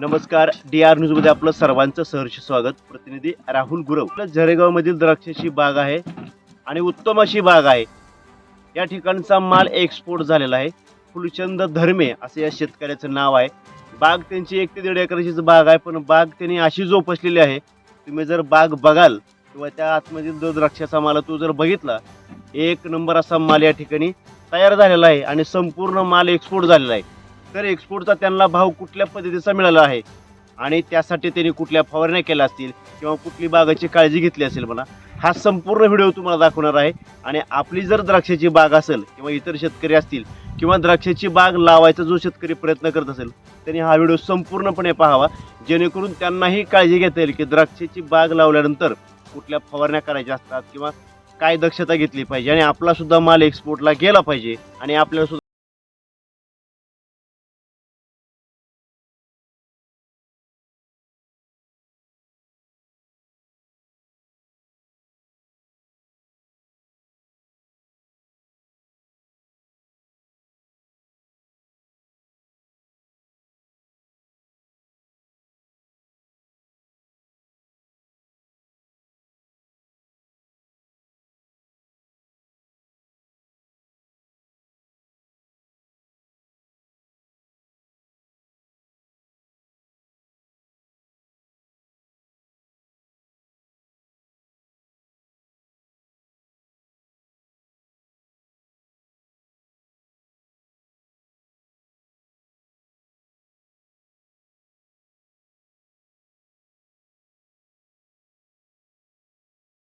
नमस्कार D R न्यूजमध्ये आपलं सर्वांचं सहर्ष स्वागत. प्रतिनिधी राहुल गुरव. झरेगाव झरेगावमधील द्राक्षाची बाग आहे आणि उत्तम अशी बाग आहे. या ठिकाणचा माल एक्सपोर्ट झालेला आहे. फुलचंद धर्मे असं या शेतकऱ्याचं नाव आहे. बाग त्यांची एक ते दीड एकराचीच बाग आहे पण बाग त्यांनी अशी जोपासलेली आहे. तुम्ही जर बाग बघाल किंवा त्या आतमधील जो द्राक्षाचा माल तो जर बघितला एक नंबर असा माल या ठिकाणी तयार झालेला आहे आणि संपूर्ण माल एक्सपोर्ट झालेला आहे. तर एक्सपोर्टचा त्यांना भाव कुठल्या पद्धतीचा मिळाला आहे? आणि त्यासाठी त्यांनी कुठल्या फवारण्या केल्या असतील? किंवा कुठली बागाची काळजी घेतली असेल मला हा संपूर्ण व्हिडिओ तुम्हाला दाखवणार आहे. आणि आपली जर द्राक्षाची बाग असेल किंवा इतर शेतकरी असतील किंवा द्राक्षाची बाग लावायचा जो शेतकरी प्रयत्न करत असेल त्यांनी हा व्हिडिओ संपूर्णपणे पाहावा. जेणेकरून त्यांनाही काळजी घेता येईल की द्राक्षाची बाग लावल्यानंतर कुठल्या फवारण्या करायच्या असतात किंवा काय दक्षता घेतली पाहिजे आणि आपलासुद्धा माल एक्सपोर्टला गेला पाहिजे आणि आपल्याला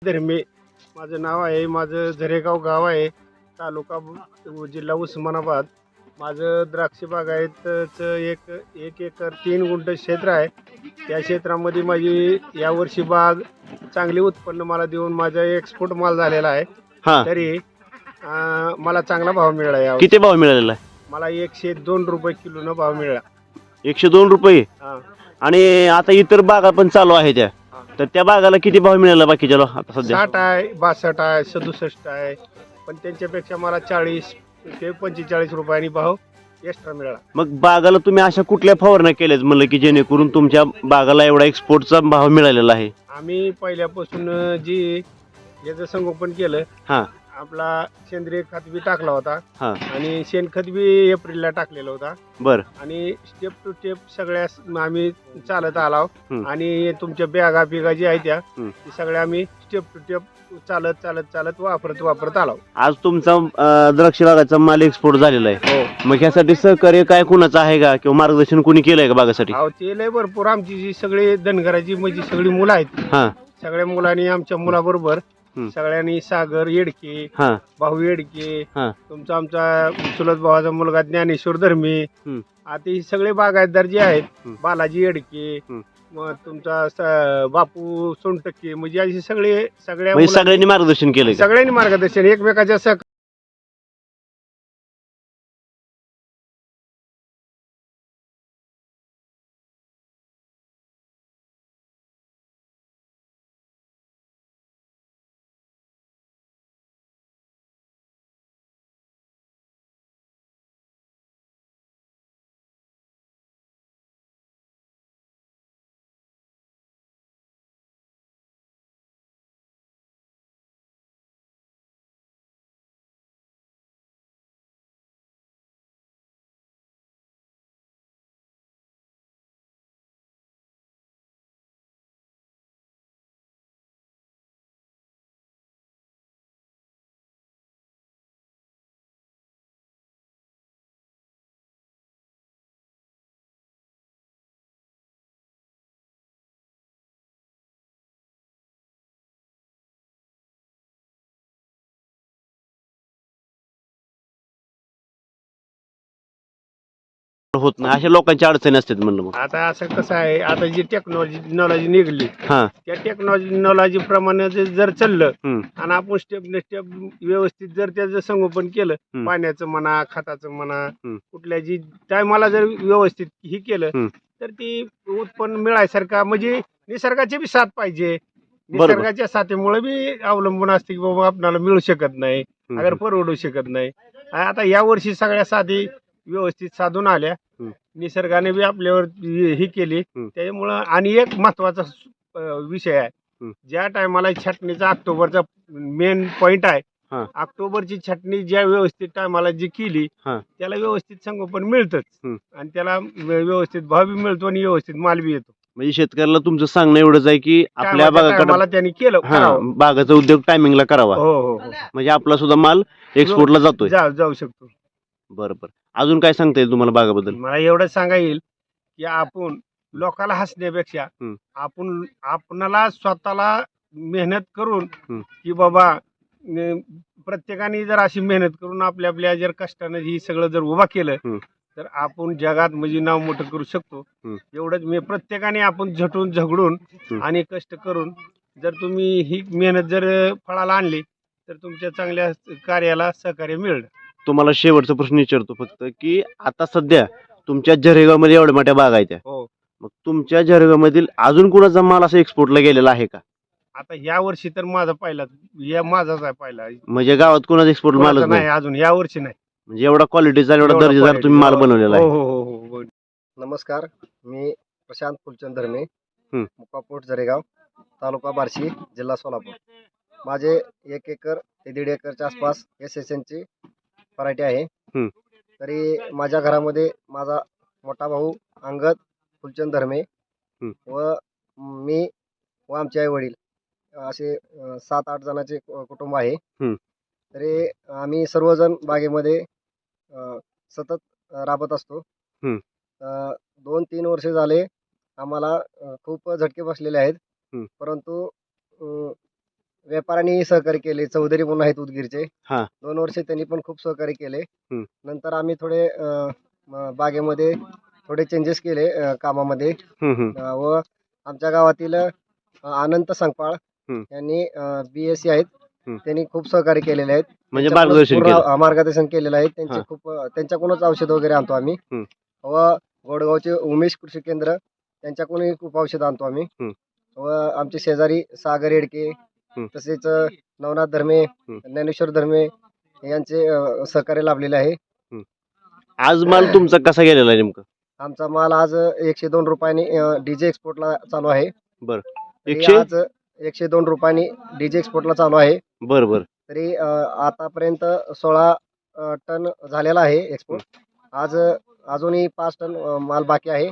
धर्मे. माझं नाव आहे माझं झरेगाव गाव आहे तालुका जिल्हा उस्मानाबाद. माझं द्राक्ष बागायतचं एक एक एकर तीन गुंठ क्षेत्र आहे. त्या क्षेत्रामध्ये माझी यावर्षी बाग चांगली उत्पन्न मला देऊन माझा एक्सपोर्ट माल झालेला आहे. हा. तरी अं, मला चांगला भाव मिळाला यावर किती भाव मिळालेला आहे? मला एकशे दोन रुपये किलोनं भाव मिळाला. एकशे दोन रुपये? हा. आणि आता इतर बागा पण चालू आहे त्या. तर त्या बागाला किती भाव मिळाला बाकीच्या लो- आता सध्या? साठ आहे बासष्ट आहे सदुसष्ट आहे. पण त्यांच्यापेक्षा मला चाळीस ते पंचेचाळीस रुपयांनी भाव एक्स्ट्रा मिळाला. मग बागाला तुम्ही अशा कुठल्या फवारण्या केल्यात? म्हणलं की जेणेकरून तुमच्या बागाला एवढा एक्सपोर्टचा भाव मिळालेला आहे. आम्ही पहिल्यापासून जी याचं संगोपन केलं हा. आपला सेंद्रिय खत बी टाकला होता. हा. आणि शेणखत बी एप्रिलला टाकलेला होता. बर. आणि स्टेप टू स्टेप सगळ्या आम्ही चालत आलो हम्म. आणि तुमच्या बॅगा बिगा ज्या आहेत त्या हम्म. ती सगळ्या आम्ही स्टेप टू स्टेप चालत चालत चालत वापरत वापरत आलो आज तुमचा अं, द्राक्ष बागाचा माल एक्सपोर्ट झालेला आहे. हो. मग ह्यासाठी सहकार्य काय कुणाचं आहे का? किंवा मार्गदर्शन कुणी केलंय का बागासाठी? अहो ते लय भरपूर आमची जी सगळी धनगराची म्हणजे सगळी मुलं आहेत. हा. सगळ्या मुलांनी आमच्या मुलाबरोबर हम्म. सगळ्यांनी सागर येडके हा भाऊ येडके हा. तुमचा आमचा चुलत भावाचा मुलगा ज्ञानेश्वर धर्मे हम्म. आता ही सगळे बागायतदार जे आहेत हम्म. बालाजी येडके हम्म. मग तुमचा स- बापू सोनटक्के म्हणजे असे सगळे सगळ्या म्हणजे सगळ्यांनी मार्गदर्शन केलंय का? सगळ्यांनी मार्गदर्शन एकमेकाच्या सह होत नाही अशा लोकांच्या अडचणी असतात म्हणलं मग आता असं कसं आहे आता जी टेक्नॉलॉजी टेक्नॉलॉजी निघली हा त्या टेक्नॉलॉजी प्रमाणे जे जर चाललं हम्म. आणि आपण स्टेप स्टेप व्यवस्थित जर त्याचं संगोपन केलं हम्म. पाण्याचं म्हणा खताचं म्हणा हम्म. कुठल्या जी टायमाला जर व्यवस्थित ही केलं हम्म. तर ती उत्पन्न मिळायसारखा म्हणजे निसर्गाची बी साथ पाहिजे बरोबर. निसर्गाच्या साथीमुळे बी अवलंबून असते की बाबा आपल्याला मिळू शकत नाही हम्म. अगर परवडू शकत नाही आता या वर्षी सगळ्या साधी व्यवस्थित साधून आल्या. निसर्गाने बी आपल्यावर ही केली. त्याच्यामुळं आणि एक महत्त्वाचा विषय आहे. ज्या टायमाला छाटणीचा ऑक्टोबरचा मेन पॉइंट आहे. ऑक्टोबरची छाटणी ज्या व्यवस्थित टायमाला जी केली. त्याला व्यवस्थित संगोपन मिळतच. आणि त्याला व्यवस्थित भाव बी मिळतो आणि व्यवस्थित माल बी येतो म्हणजे शेतकऱ्याला तुमचं सांगणं एवढंच आहे की आपल्या बागाकडे त्यांनी केलं. बागाचा उद्योग टायमिंगला करावा हो हो हो म्हणजे आपला सुद्धा माल एक्सपोर्टला जातोय जाऊ शकतो बरं बरं अजून काय सांगता येईल तुम्हाला बागाबद्दल मला एवढं सांगा येईल की आपण लोकाला हसण्यापेक्षा. आपण आपणाला स्वतःला मेहनत करून हं. की बाबा प्रत्येकाने जर अशी मेहनत करून आपल्या आपल्या जर कष्टानं ही सगळं जर उभा केलं. तर आपण जगात म्हणजे नाव मोठं करू शकतो. एवढंच मी प्रत्येकाने आपण झटून झगडून. आणि कष्ट करून जर तुम्ही ही मेहनत जर फळाला आणली तर तुमच्या चांगल्या कार्याला सहकार्य मिळेल तुम्हाला शेवटचा प्रश्न विचारतो फक्त की आता सध्या तुमच्या झरेगावमध्ये एवढ्या मोठ्या बाग आहेत. त्या. हो. मग तुमच्या झरेगावमधील अजून कुणाचा माल असा एक्सपोर्टला गेलेला आहे का? आता या वर्षी तर माझा पहिला या माझाच आहे पहिला. म्हणजे गावात कुणाचा एक्सपोर्ट मालच कोणाचा नाही नाही? अजून या वर्षी नाही. म्हणजे एवढा क्वालिटीचा एवढा एवढा दर्जेदार तुम्ही माल बनवलेला हो आहे. हो हो हो, हो नमस्कार. मी प्रशांत फुलचंद धर्मे हं. मुक्कापोट जरेगाव तालुका बार्शी जिल्हा सोलापूर. माझे एक एकर ते दीड एकरच्या आसपास एस एस एनची व्हरायटी आहे हं. तरी माझ्या घरामध्ये माझा मोठा भाऊ अंगद फुलचंद धर्मे. व मी व आमचे आई वडील असे अ, सात आठ जणांचे कु- कुटुंब आहे हं. तरी आम्ही सर्वजण बागेमध्ये अ, सतत अ, राबत असतो. अ, दोन तीन वर्षे झाले आम्हाला अ, खूप झटके बसलेले आहेत. परंतु अ, व्यापाऱ्यांनी सहकार्य केले चौधरी म्हणून आहेत उदगीरचे हा. दोन वर्षे त्यांनी पण खूप सहकार्य केले. नंतर आम्ही थोडे अ, म- बागेमध्ये थोडे चेंजेस केले अ, कामामध्ये हम्म, हम्म. अ, व आमच्या गावातील अ, अनंत संगपाळ. यांनी बी एस सी आहेत. त्यांनी खूप सहकार्य केलेले आहेत म्हणजे त्यांच्याकडूनच मार्गदर्शन पूर्ण, केलं अ, मार्गदर्शन केलेलं आहे त्यांचे हा. खूप अ, त्यांच्याकडूनच औषध वगैरे आणतो आम्ही. व गोडगावचे उमेश कृषी केंद्र त्यांच्याकडूनही खूप औषध आणतो आम्ही. व आमचे शेजारी सागर येडके. तसेच नवनाथ धर्मे. ज्ञानेश्वर धर्मे यांचे अ, सहकार्य लाभलेले आहे. आज माल तुमचा कसा गेलेला आहे नेमकं? आमचा माल आज एकशे दोन रुपयाने डीजे एक्सपोर्टला चालू आहे. बरं. तरी एकशे? आज एकशे दोन रुपयाने डीजे एक्सपोर्टला चालू आहे. बरं बरं. तरी अ, आतापर्यंत सोळा अ, टन झालेला आहे एक्सपोर्ट. आज अ, अजूनही पाच टन अ, माल बाकी आहे.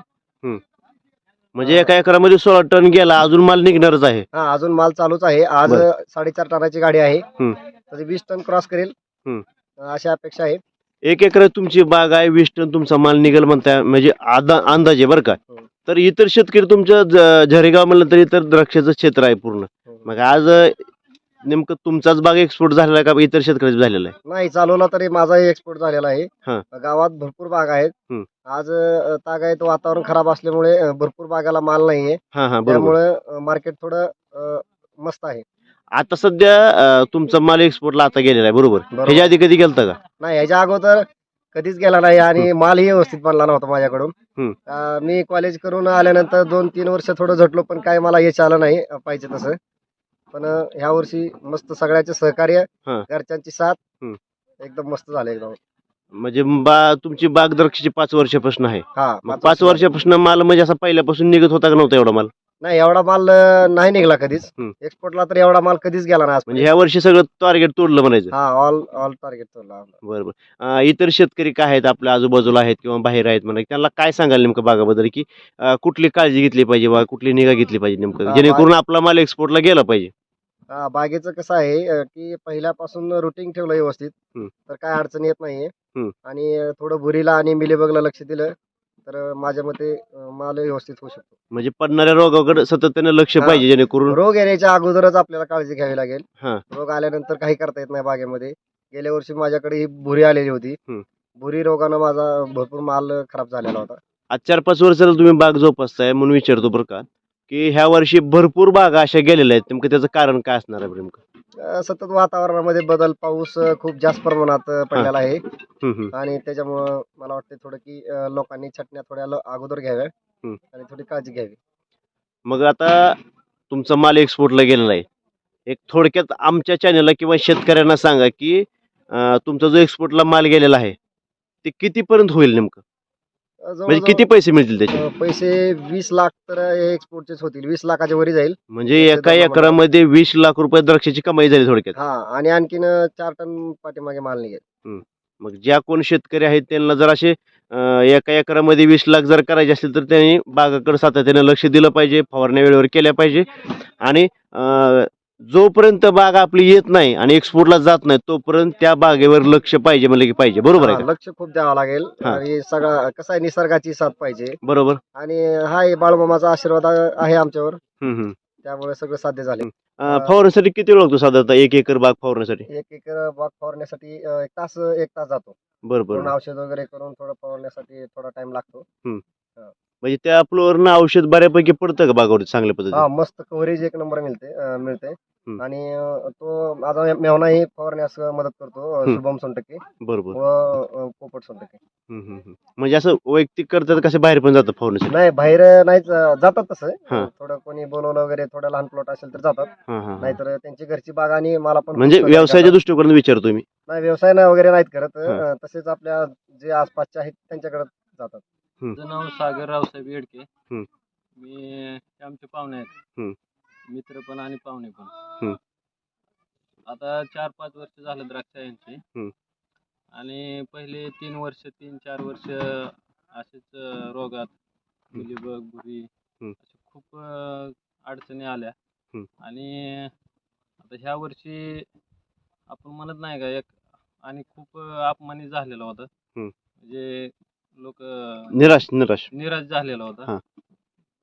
म्हणजे एका एकरामध्ये सोळा टन गेला अजून माल निघणारच आहे हा अजून माल चालूच आहे आज बरं. साडेचार टनाची गाडी आहे हं. तरी वीस टन क्रॉस करेल हं. अशी अपेक्षा आहे एक एकरात तुमची बाग आहे वीस टन तुमचा माल निघेल म्हणताय म्हणजे आदा अंदाजे बरं का हो. तर इतर शेतकरी तुमच्या ज- झरेगाव म्हणलं तर इतर द्राक्षाचं क्षेत्र आहे पूर्ण मग आज नेमकं तुमचाच बाग एक्सपोर्ट झालेला आहे का इतर शेतकऱ्याचा झालेला आहे? नाही चालवला तरी माझाही एक्सपोर्ट झालेला हा. आहे गावात भरपूर बाग आहेत. आज अ, तागायत वातावरण खराब असल्यामुळे अ, भरपूर बागाला माल नाहीये. हा हा बरोबर. त्यामुळे मार्केट थोडं अ, मस्त आहे. आता सध्या अं, तुमचा माल एक्सपोर्टला आता गेलेला आहे बरोबर? बरोबर. ह्याच्या आधी कधी गेलता का? नाही ह्याच्या अगोदर कधीच गेला नाही आणि मालही व्यवस्थित बनला नव्हता माझ्याकडून. अं, मी कॉलेज करून आल्यानंतर दोन तीन वर्ष थोडं झटलो पण काय मला यश आलं नाही अं, पाहिजे तसं. पण ह्या वर्षी मस्त सगळ्याचे सहकार्य हा. घरच्यांची साथ. एकदम मस्त झाले एकदम म्हणजे बा तुमची बाग द्राक्षाची पाच वर्षापासून आहे हा मग पाच वर्षापासून माल म्हणजे असा पहिल्यापासून निघत होता का नव्हता एवढा माल नाही एवढा माल अं, नाही निघला कधीच. एक्सपोर्टला तर एवढा माल कधीच गेला नाही म्हणजे ह्या वर्षी सगळं टार्गेट तोडलं म्हणायचं. हा ऑल ऑल टार्गेट बरोबर अं, इतर शेतकरी काय आहेत? आपल्या आजूबाजूला आहेत किंवा बाहेर आहेत म्हणा त्यांना काय सांगाल नेमकं बागाबद्दल? की अं, कुठली काळजी घेतली पाहिजे बा कुठली निगा घेतली पाहिजे नेमकं? हा, जेणेकरून आपला माल एक्सपोर्टला गेला पाहिजे. हा बागेचं कसं आहे अं, की पहिल्यापासून रुटीन ठेवलं व्यवस्थित. तर काय अडचण येत नाहीये. आणि अं, थोडं भुरीला आणि मिलीबगला लक्ष दिलं तर माझ्या मते माल व्यवस्थित होऊ शकतो. म्हणजे पडणाऱ्या रोगाकडे सातत्याने लक्ष हा. पाहिजे जेणेकरून रोग येण्याच्या अगोदरच आपल्याला काळजी घ्यावी लागेल. हा. रोग आल्यानंतर काही करता येत नाही बागेमध्ये. गेल्या वर्षी माझ्याकडे ही भुरी आलेली होती. भुरी रोगानं माझा भरपूर माल खराब झालेला होता. आज चार पाच वर्षाला तुम्ही बाग जोपासताय म्हणून विचारतो बरं का की ह्या वर्षी भरपूर बागा अशा गेलेल्या आहेत. नेमकं त्याचं कारण काय असणार आहे नेमकं? अं, सतत वातावरणामध्ये बदल पाऊस अं, खूप जास्त प्रमाणात अं, पडलेला आहे. हम्म, हम्म. आणि त्याच्यामुळं मला वाटतं थोडं की अं, लोकांनी छटण्या थोड्या ल- अगोदर घ्याव्या. आणि थोडी काळजी घ्यावी. मग आता तुमचा माल एक्सपोर्टला गेलेला आहे. एक थोडक्यात आमच्या चॅनलला किंवा शेतकऱ्यांना सांगा की अं, तुमचा जो एक्सपोर्टला माल गेलेला आहे ते कितीपर्यंत होईल नेमकं? म्हणजे जवळजवळ, किती पैसे मिळतील त्याचे? अं, पैसे वीस लाख तर एक्सपोर्टचेच होतील. वीस लाखाच्या वरी जाईल. म्हणजे एका एकरामध्ये वीस लाख रुपये द्राक्षाची कमाई झाली थोडक्यात. हा आणि आणखीन चार टन पाठीमागे माल निघेल. मग ज्या कोण शेतकरी आहेत त्यांना जर असे अं, एका एकरामध्ये वीस लाख जर करायचे असतील तर त्यांनी बागाकडे सातत्याने लक्ष दिलं पाहिजे फवारण्या वेळेवर केल्या पाहिजे. आणि अं, जोपर्यंत बाग आपली येत नाही आणि एक्सपोर्टला जात नाही तोपर्यंत त्या बागेवर लक्ष पाहिजे म्हणलं की पाहिजे. बरोबर आहे हा, का? लक्ष खूप द्यावं लागेल. हा. आणि सगळा कसं आहे निसर्गाची साथ पाहिजे. बरोबर. आणि हाय बाळमामाचा आशीर्वाद आहे आमच्यावर. हम्म, हम्म. त्यामुळे सगळं साध्य झाले. अं, फवारण्यासाठी किती वेळ लागतो साधारणतः? एक एकर बाग फवारण्यासाठी एक एकर बाग फवारण्यासाठी अं, एक तास एक तास जातो. बरं पूर्ण बरं औषध वगैरे करून थोडं फवारण्यासाठी थोडा टाइम लागतो. म्हणजे त्या फ्लोअरनं औषध बऱ्यापैकी पडतं का बागावरती? चांगल्या पद्धतीने? हा मस्त कव्हरेज एक नंबर मिळते अं, मिळते. आणि तो माझा मेहनाही फवारण्यास मदत करतो. शुभम सोनटके बरोबर व पोपट सोनटके हम्म, हम्म, हम्म. म्हणजे असं वैयक्तिक करतात कसे बाहेर पण जातात फवारण्यासाठी नाही बाहेर नाहीच जातात तसं हा. थोडं कोणी बोलवलं वगैरे थोडं लहान प्लॉट असेल तर जातात हा, हा, हा. नाहीतर त्यांची घरची बाग आणि मला पण म्हणजे व्यवसायाच्या जातात. दृष्टिकोनातून विचारतो मी नाही व्यवसाय नाही वगैरे नाहीत करत हा. तसेच आपल्या जे आसपासचे आहेत त्यांच्याकडे जातात माझं नाव सागर रावसाहेब येडके हम्म. मी हे आमचे पाहुणे हम्म. आहेत मित्र पण आणि पाहुणे पण हम्म. आता चार पाच वर्ष झालं द्राक्ष यांची हम्म. आणि पहिले तीन वर्ष तीन चार वर्ष असेच अं, रोगात मिलीबग बुरी हम्म. खूप अं, अडचणी आल्या हम्म. आणि आता ह्या वर्षी आपण म्हणत नाही का एक आणि खूप अं, अपमानित झालेला होता हम्म. म्हणजे लोक निराश निराश निराश झालेला होता हा.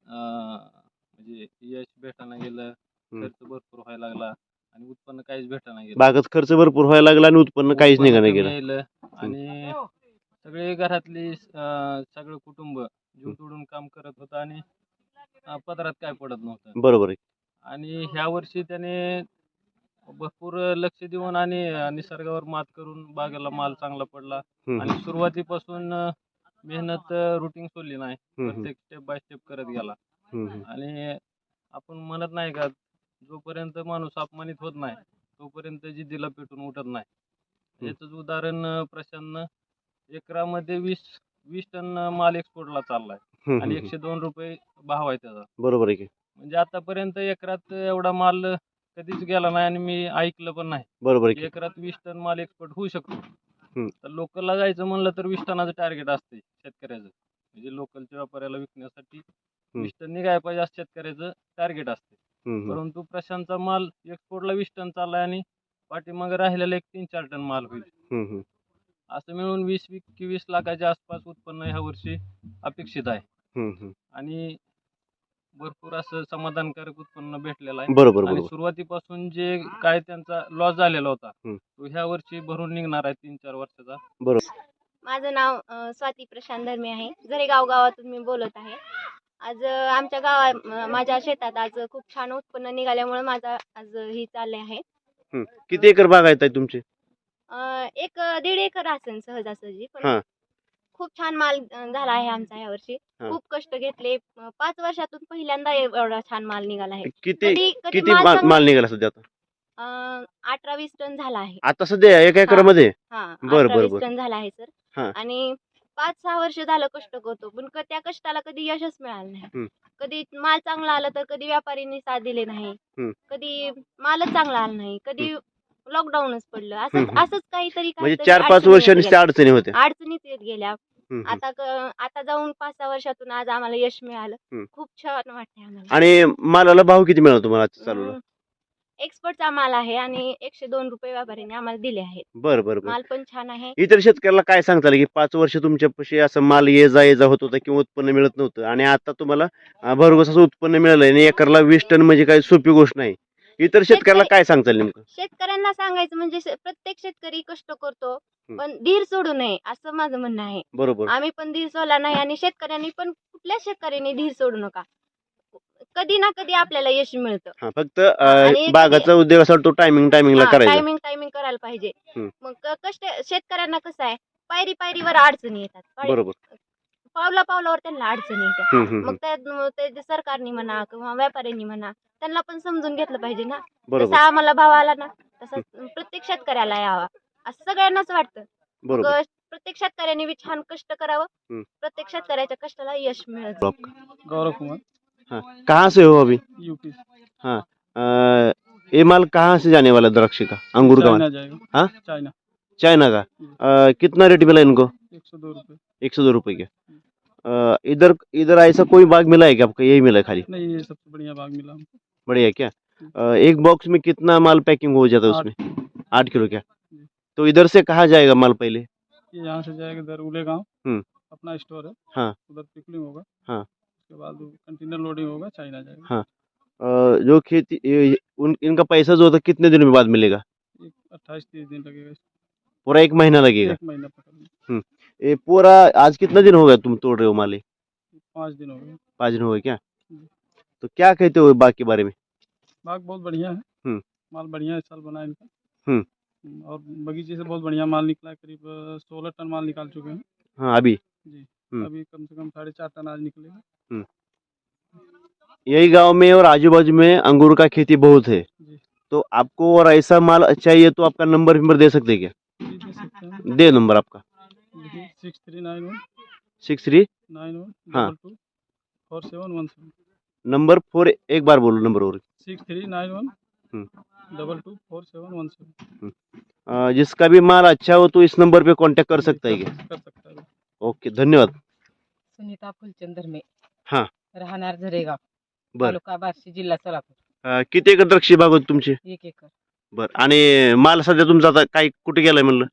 अं, म्हणजे यश भेटायला गेलं. खर्च भरपूर व्हायला लागला आणि उत्पन्न काहीच भेटायला गेलं. बागात खर्च भरपूर व्हायला लागला आणि उत्पन्न काहीच उत्पन्न कमी गेलं. आणि सगळे घरातली अं, सगळं कुटुंब जीव तोडून काम करत होतं आणि अं, पदरात काय पडत नव्हतं. बरोबर आहे. आणि ह्या वर्षी त्याने भरपूर लक्ष देऊन आणि निसर्गावर मात करून बागेला माल चांगला पडला. हम्म, आणि सुरुवातीपासून अं, मेहनत रुटीन सोडली नाही. हम्म, हम्म, प्रत्येक स्टेप बाय स्टेप करत गेला. हम्म, हम्म. आणि आपण म्हणत नाही का जोपर्यंत माणूस अपमानित होत नाही तोपर्यंत जिद्दीला पेटून उठत नाही. याचंच उदाहरण अं, प्रशांतनं एकरामध्ये वीस वीस टन माल एक्सपोर्टला चाललाय. आणि. एकशे दोन रुपये भाव आहे त्याचा. बरोबर आहे की. म्हणजे आतापर्यंत एकरात एवढा माल कधीच गेला नाही आणि मी ऐकलं पण नाही. बरोबर आहे एकरात वीस टन माल एक्सपोर्ट होऊ शकतो. तर लोकलला जायचं म्हणलं तर वीस टनाचं टार्गेट असते शेतकऱ्याचं. म्हणजे लोकलच्या व्यापाऱ्याला विकण्यासाठी वीस टन निघाय पाहिजे असं शेतकऱ्याचं टार्गेट असते. हम्म, हम्म. परंतु प्रशांतचा माल एक्सपोर्टला वीस टन चाललाय आणि पाठीमागे राहिलेला एक तीन चार टन माल होईल हम्म, हम्म. असं मिळून वीस वीस वीस लाखाच्या आसपास उत्पन्न ह्या वर्षी अपेक्षित आहे हम्म, हम्म. आणि भरपूर असं समाधानकारक उत्पन्न भेटलेलं आहे बरोबर आणि बरोबर सुरुवातीपासून जे काय त्यांचा लॉस झालेला होता हम्म. तो ह्या वर्षी भरून निघणार आहे तीन चार वर्षाचा माझं नाव अ, स्वाती प्रशांत धर्मे आहे जरेगाव गावातून मी बोलत आहे आज आमच्या गावात माझ्या शेतात आज खूप छान उत्पन्न निघाल्यामुळे माझा आज ही चालले आहे. किती एकर बाग आहेत ताई तुमची? अ, एक दीड एकर असेल सहजासहजी हा. पण खूप छान माल अ, झाला आहे आमचा यावर्षी हा. खूप कष्ट घेतले. अ, पाच वर्षातून पहिल्यांदा एवढा छान माल निघाला आहे. किती कधी कधी किती माल मा- चांगला- माल निघाला सध्या आता? अ, अठरा वीस टन झाला आहे. आता सध्या एका एकरामध्ये? हा बर, अठरा बर, वीस बर. टन झाला आहे सर. आणि पाच सहा वर्ष झालं कष्ट करतो पण क- त्या कष्टाला कधी यशच मिळालं हम्म. नाही कधी माल चांगला आला तर कधी व्यापाऱ्यांनी साथ दिले नाही हम्म. कधी मालच चांगला आला नाही कधी लॉकडाऊनच पडलं असंच हम्म. असंच काहीतरी म्हणजे काहीतरी चार पाच अडचणी वर्षांनी अडचणी होत्या. अडचणीच येत गेल्या हम्म, हम्म. आता क- आता जाऊन पाच सहा वर्षातून आज आम्हाला यश मिळालं हम्म. खूप छान वाटतंय आम्हाला आणि मालाला भाव किती मिळाला तुम्हाला अं, एक्सपर्टचा माल आहे आणि एकशे दोन रुपये व्यापाऱ्यांनी आम्हाला दिले आहेत. बरं बरं बरं. माल पण छान आहे. इतर शेतकऱ्याला काय सांगता की पाच वर्ष तुमच्यापाशी असं माल ये जा ये जा होत होता किंवा उत्पन्न मिळत नव्हतं आणि आता तुम्हाला अं, भरघोस असं उत्पन्न मिळालंय आणि एकरला वीस टन म्हणजे काही सोपी गोष्ट नाही. इतर शेतकऱ्याला काय सांगता येईल नेमकं? शेतकऱ्यांना सांगायचं म्हणजे शे- प्रत्येक शेतकरी कष्ट करतो हम्म. पण धीर सोडू नये असं माझं म्हणणं आहे. बरोबर. आम्ही पण धीर सोडला नाही आणि शेतकऱ्यांनी पण कुठल्याच शेतकऱ्यांनी धीर सोडू नका. कधी ना कधी आपल्याला यश मिळतं. हा फक्त आणि अं, बागाचा उद्योग असा तो टायमिंग टायमिंगला करायचा. टायमिंग टायमिंग करायला पाहिजे. हम्म. मग क- कष्ट शेतकऱ्यांना कसं आहे पायरी पायरीवर अडचणी येतात. बरोबर. पावला पावलावर त्यांना अडचणी येतात. हम्म, हम्म, मग हम्म. त्या ते जे सरकारने म्हणा किंवा व्यापाऱ्यांनी म्हणा त्यांना पण समजून घेतलं पाहिजे ना. बरोबर. जसा आम्हाला भाव आला ना तसा प्रत्येक शेतकऱ्याला यावा. असं सगळ्यांनाच वाटतं. बरोबर. प्रत्येक शेतकऱ्याने बी छान कष्ट करावं. हम्म. प्रत्येक शेतकऱ्याच्या कष्टाला यश मिळत. गौरव कुमार. कहाँ से हो अभी? यूपी अ, ये माल कहाँ से जाने वाला है द्राक्षी का? अंगूर का माल? हाँ? चाइना। चाइना का? अ, कितना रेट मिला इनको? एक सौ दो रुपये। एक सौ दो रुपये के। इधर इधर ऐसा कोई बाग मिला है क्या? आपको यही मिला है खाली? नहीं ये सबसे बढ़िया बाग मिला बढ़िया क्या? अ, एक बॉक्स में कितना माल पैकिंग हो जाता है उसमें? आठ किलो क्या? तो इधर से कहाँ जाएगा माल पहले? यहाँ से जाएगा इधर उले गाँव। हम्म। अपना स्टोर है। हाँ। उधर पिकलिंग होगा। हाँ। उसके बाद कंटेनर लोडिंग होगा चाइना जाएगा हाँ। जो खेती ये- उन इनका पैसा जो होता है कितने दिन में बाद मिलेगा एक अट्ठाईस तीस दिन लगेगा इसको। पूरा एक महीना लगेगा एक महीना पकड़ने ये पूरा आज कितना दिन हो गया तुम तोड़ रहे हो माल? पाँच दिन हो गए पाँच दिन हो गए क्या हम्म। तो क्या कहते हो बाग के बारे में बाग बहुत बढ़िया है हम्म। माल बढ़िया है इस साल बना है इनका हम्म। हम्म, और बगीचे से बहुत बढ़िया माल निकला है करीब सोलह टन माल निकाल चुके हैं हाँ अभी जी हम्म। अभी कम से कम साढ़े चार टन आज निकलेगा यही गाँव में और आजू बाजू में अंगूर का खेती बहुत है। तो आपको और ऐसा माल चाहिए तो आपका नंबर नंबर दे सकते क्या? दे सकते हैं। दे नंबर आपका। Six three nine one six three nine one हाँ। Four seven one seven number four एक बार बोलो नंबर और। Six three nine one hmm. Double two four seven one seven जिसका भी माल अच्छा हो तो इस नंबर पे कांटेक्ट कर सकता है क्या? कर सकता है। ओके धन्यवाद। सुनीता फुलचंदर मे। हा. राहणार झरेगाव. बर. तालुका बार्शी जिल्हा सोलापूर. अ, किती एकर द्राक्षी बाग होती तुमची? एक एकर. बर. आणि माल सध्या तुमचा आता काय कुठे गेलाय म्हणलं?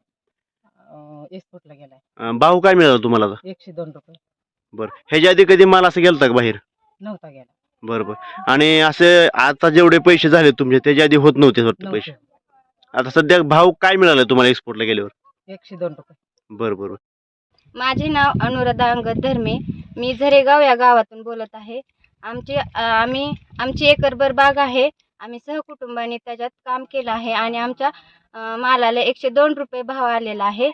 अं, एक्सपोर्टला गेलाय. अ, भाव काय मिळाला तुम्हाला आता? एकशे दोन रुपये. बरं. ह्याच्या आधी कधी माल असं गेलता का बाहेर? नव्हता गेला. बरं बरं. आणि असे आता जेवढे पैसे झाले तुमचे त्याच्या आधी होत नव्हते वाटतं पैसे? नव्हते आता सध्या भाव काय मिळाला तुम्हाला एक्सपोर्टला गेल्यावर? एकशे दोन रुपये. बरं बरं. माझे नाव अनुराधा अंगद धर्मे. मी झरेगाव या गावातून बोलत आहे. आमची आम्ही आमची एकरभर बाग आहे. आम्ही सहकुटुंबाने त्याच्यात काम केलं आहे आणि आमच्या मालाला एकशे दोन रुपये भाव आलेला आहे.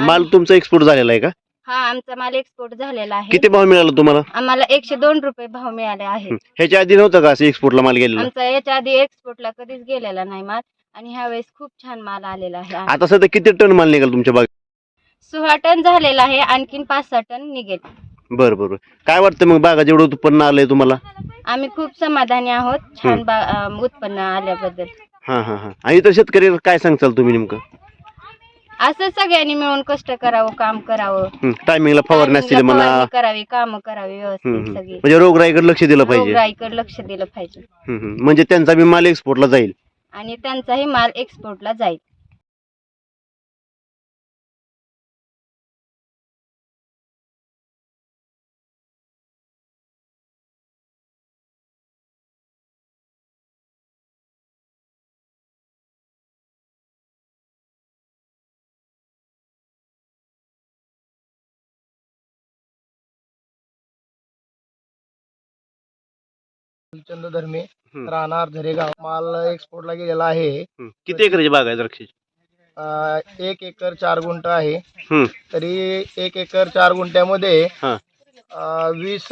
माल तुमचा एक्सपोर्ट झालेला आहे का? हा आमचा माल एक्सपोर्ट झालेला आहे. किती भाव मिळाला तुम्हाला? आम्हाला एकशे दोन रुपये भाव मिळाले आहे हं. ह्याच्या आधी नव्हतं का असं एक्सपोर्टला माल गेलेला? आमचा याच्या आधी एक्सपोर्टला कधीच गेलेला नाही माल. आणि ह्यावेळेस खूप छान माल आलेला आहे. आता सध्या किती टन माल निघाल तुमच्या बाग सोळा टन झालेला आहे आणखीन पाच सहा टन निघेल. बरं बरं. काय वाटतं मग बागा जेवढं उत्पन्न आलंय तुम्हाला? आम्ही खूप समाधानी आहोत छान बा अं, उत्पन्न आल्याबद्दल. हां हां हां. आणि इतर शेतकरी काय सांगचाल तुम्ही नेमकं? असं सगळ्यांनी मिळून कष्ट करावं काम करावं. टायमिंगला फवारणी असतील Timing ला म्हणा. फवारणी करावी काम करावी व्यवस्थित. सगळी. म्हणजे रोगराईकडे लक्ष दिलं पाहिजे. रोगराईकडे लक्ष दिलं पाहिजे. म्हणजे त्यांचा बी माल एक्सपोर्टला जाईल. आणि त्यांचाही माल एक्सपोर्टला जाईल. फुलचंद धर्मे हम्म. राहणार झरेगाव माल एक्सपोर्टला गेलेला आहे हं. किती एकरची बाग आहे द्राक्षाची अं, एक एकर चार गुंठ आहे हं. तरी एक एकर चार गुंठ्यामध्ये हा. अं, वीस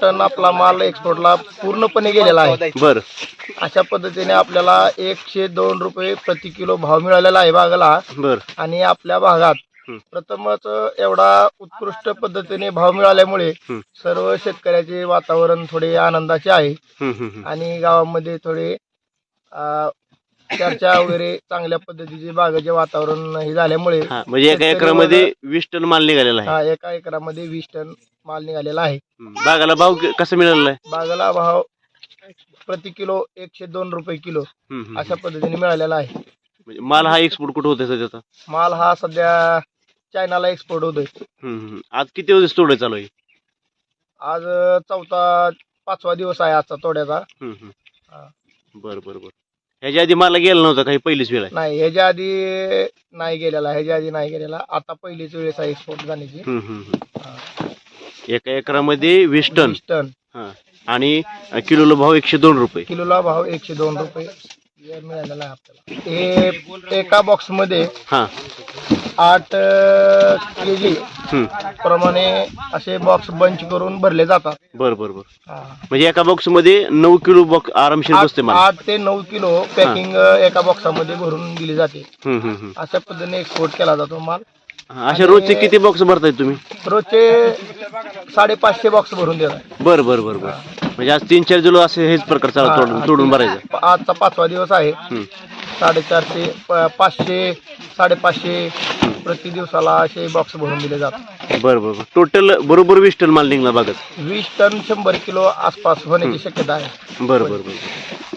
टन आपला माल एक्सपोर्टला पूर्णपणे गेलेला आहे बरं अशा पद्धतीने आपल्याला एकशे दोन रुपये प्रति किलो भाव मिळालेला आहे बागाला बरं आणि आपल्या भागात. प्रथमच एवढा उत्कृष्ट पद्धतीने भाव मिळाल्यामुळे. सर्व शेतकऱ्याचे वातावरण थोडे आनंदाचे आहे. आणि गावामध्ये थोडे चर्चा वगैरे चांगल्या पद्धतीचे बागाचे वातावरण हे झाल्यामुळे म्हणजे एका एकरामध्ये वीस टन माल निघालेला आहे हा एका एकरामध्ये वीस टन माल निघालेला आहे. बागाला भाव कसा मिळालेला आहे बागाला भाव प्रति किलो एकशे दोन रुपये किलो. अशा पद्धतीने मिळालेला आहे म्हणजे माल हा एक्सपोर्ट कुठं होतोय सध्याचा माल हा सध्या चायनाला एक्सपोर्ट होतोय. आज किती दिवस तोडे चालू आहे? आज अ, चौथा पाचवा दिवस आहे आजचा तोड्याचा. हा. बरं बरं बरं. ह्याच्या आधी मला गेला नव्हता काही पहिलीच वेळ आहे नाही ह्याच्या आधी नाही गेलेला. ह्याच्या आधी नाही गेलेला. आता पहिलीच वेळेस आहे एक्सपोर्ट जाण्याची. हा. एका एकरामध्ये वीस टन. वीस टन. हा. आणि किलोला भाव एकशे दोन रुपये. किलोला भाव एकशे दोन रुपये. मिळालेला आहे आपल्याला. हे एका बॉक्समध्ये हा. आठ के जी हम्म. प्रमाणे असे बॉक्स बंच करून भरले जातात. बर बर बर. म्हणजे एका बॉक्समध्ये नऊ किलो बॉक्स आरामशीर बसते आठ मला आठ ते नऊ किलो पॅकिंग एका बॉक्सामध्ये भरून दिली जाते. हम्म, हम्म, हम्म. अशा पद्धतीने एक्सपोर्ट केला जातो माल. हा, अशा रोजचे किती बॉक्स भरताय तुम्ही? रोजचे साडेपाचशे बॉक्स भरून देतात. बर बर बर बर. म्हणजे आज तीन चार किलो असे हेच प्रकार चालू तोडून तोडून भरायचं. आजचा पाचवा दिवस आहे. हम्म. साडेचारशे प- पाचशे साडेपाचशे प्रति दिवसाला असे बॉक्स भरून दिले जातात. बर बर टोटल बरोबर वीस टन माल निघला बागत वीस टन शंभर किलो आसपास होण्याची शक्यता आहे. बर बर बर.